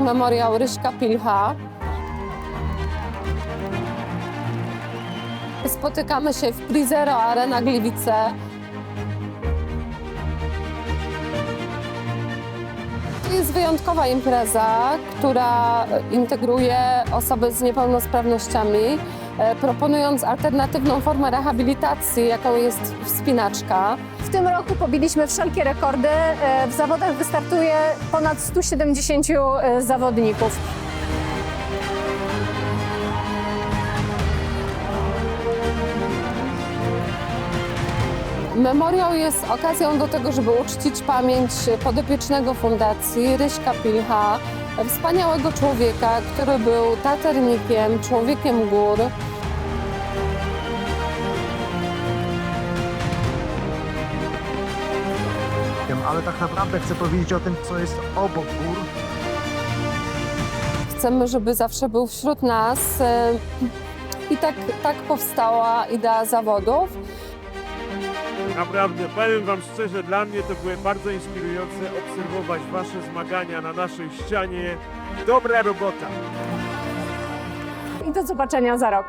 memoriał Ryśka Pilcha. Spotykamy się w Prizero Arena Gliwice. To jest wyjątkowa impreza, która integruje osoby z niepełnosprawnościami, e, proponując alternatywną formę rehabilitacji, jaką jest wspinaczka. W tym roku pobiliśmy wszelkie rekordy. E, W zawodach wystartuje ponad 170 e, zawodników. Memoriał jest okazją do tego, żeby uczcić pamięć podopiecznego fundacji Ryśka Pilcha, wspaniałego człowieka, który był taternikiem, człowiekiem gór. Ale tak naprawdę chcę powiedzieć o tym, co jest obok gór. Chcemy, żeby zawsze był wśród nas e, i tak, tak powstała idea zawodów. Naprawdę, powiem Wam szczerze, dla mnie to było bardzo inspirujące obserwować Wasze zmagania na naszej ścianie. Dobra robota! I do zobaczenia za rok.